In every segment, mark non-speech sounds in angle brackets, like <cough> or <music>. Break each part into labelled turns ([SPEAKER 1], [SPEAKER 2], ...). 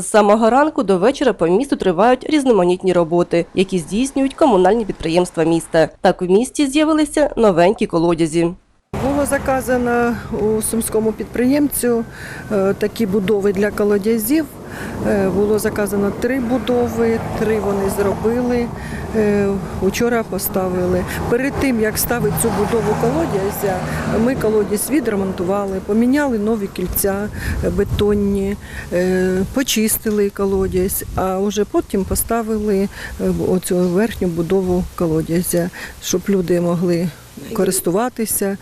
[SPEAKER 1] З самого ранку до вечора по місту тривають різноманітні роботи, які здійснюють комунальні підприємства міста. Так у місті з'явилися новенькі колодязі.
[SPEAKER 2] Було заказано у сумському підприємцю е, такі будови для колодязів. Е, Було заказано три будови, три вони зробили. е, Учора поставили. Перед тим як ставити цю будову колодязя, ми колодязь відремонтували, поміняли нові кільця бетонні, почистили колодязь, а вже потім поставили оцю верхню будову колодязя, щоб люди могли користуватися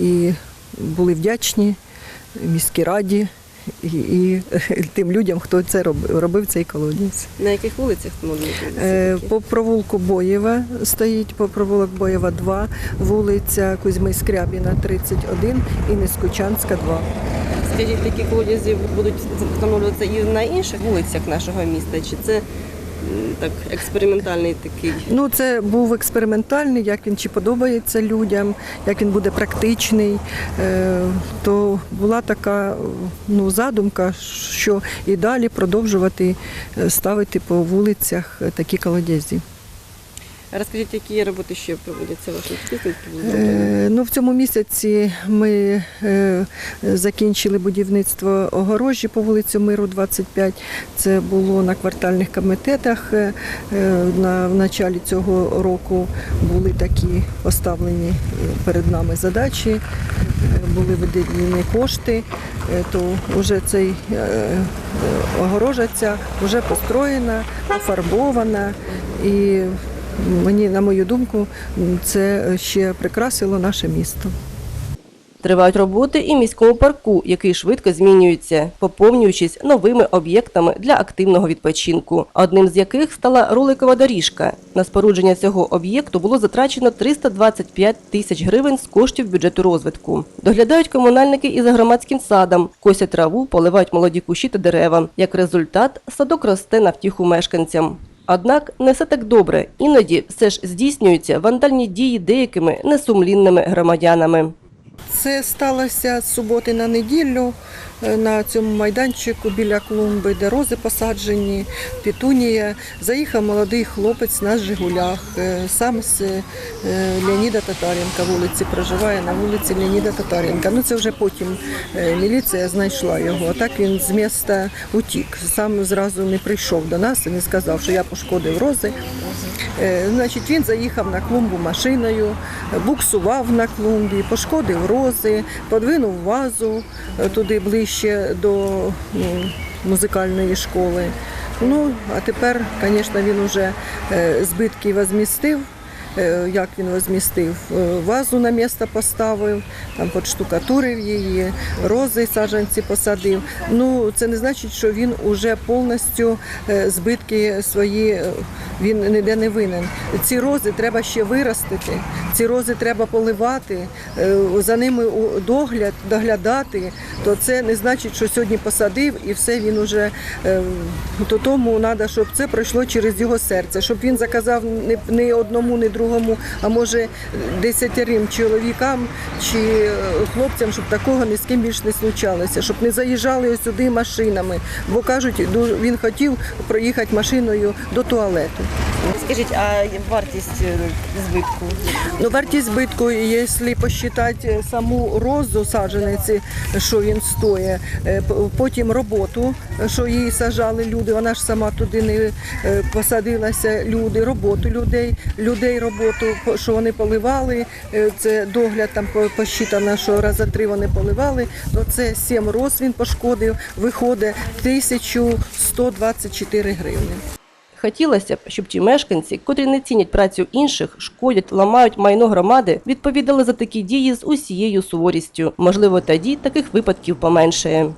[SPEAKER 2] і були вдячні міській раді і, і <laughs> тим людям, хто це робив, робив цей колодязь.
[SPEAKER 1] На яких вулицях
[SPEAKER 2] Е, По провулку Боєва стоїть, по провулок Боєва 2, вулиця Кузьми Скрябіна 31 і Нескучанська 2.
[SPEAKER 1] Скажіть, такі колодязі будуть встановлюватися і на інших вулицях нашого міста? Чи це так експериментальний такий?
[SPEAKER 2] Ну, це був експериментальний, як він чи подобається людям, як він буде практичний. Е, То була така ну, задумка, що і далі продовжувати е, ставити по вулицях такі колодязі.
[SPEAKER 1] Розкажіть, які роботи ще проводяться вашим?
[SPEAKER 2] Е, Ну, в цьому місяці ми е, закінчили будівництво огорожі по вулиці Миру 25. Це було на квартальних комітетах. Е, е, На в началі цього року були такі поставлені перед нами задачі, е, були виділені кошти. Е, То вже цей е, е, огорожа ця вже построєна, пофарбована і Мені, на мою думку, це ще прикрасило наше місто.
[SPEAKER 1] Тривають роботи і міському парку, який швидко змінюється, поповнюючись новими об'єктами для активного відпочинку. Одним з яких стала роликова доріжка. На спорудження цього об'єкту було затрачено 325 тисяч гривень з коштів бюджету розвитку. Доглядають комунальники і за громадським садом, косять траву, поливають молоді кущі та дерева. Як результат, садок росте на втіху мешканцям. Однак не все так добре. Іноді все ж здійснюються вандальні дії деякими несумлінними громадянами.
[SPEAKER 2] Це сталося з суботи на неділю е, на цьому майданчику біля клумби, де рози посаджені, пітунія. Заїхав молодий хлопець на Жигулях, е, сам з е, Леоніда Татаренка вулиці проживає на вулиці Леоніда Татаренка. Ну це вже потім міліція знайшла його. Так він з міста утік. Сам зразу не прийшов до нас і не сказав, що я пошкодив рози. Е, Значить, він заїхав на клумбу машиною, буксував на клумбі, пошкодив рози, подвинув вазу е, туди ближче до ну, музикальної школи. Ну, а тепер, звісно, він вже збитки возмістив. Е, Як він возмістив? Е, Вазу на місце поставив, там подштукатурив її, рози саджанці посадив. Ну, це не значить, що він уже повністю е, збитки свої він ніде не винен. Ці рози треба ще виростити, ці рози треба поливати, за ними догляд, доглядати. То це не значить, що сьогодні посадив і все він уже то тому треба, щоб це пройшло через його серце, щоб він заказав не, одному, не другому, а може десятерим чоловікам чи е, хлопцям, щоб такого ні з ким більш не случалося, щоб не заїжджали сюди машинами. Бо кажуть, він хотів проїхати машиною до туалету.
[SPEAKER 1] Скажіть, а вартість е, збитку?
[SPEAKER 2] Ну, вартість збитку, якщо посчитати саму розу саджаниці, що він стоїть, е, потім роботу, що її сажали люди, вона ж сама туди не е, посадилася, люди, роботу людей, людей роботу, що вони поливали, е, це догляд там по- посчитано, що рази три вони поливали, то це 7 роз він пошкодив, виходить 1124 гривні.
[SPEAKER 1] Хотілося б, щоб ті мешканці, котрі не цінять працю інших, шкодять, ламають майно громади, відповідали за такі дії з усією суворістю. Можливо, тоді таких випадків поменшає.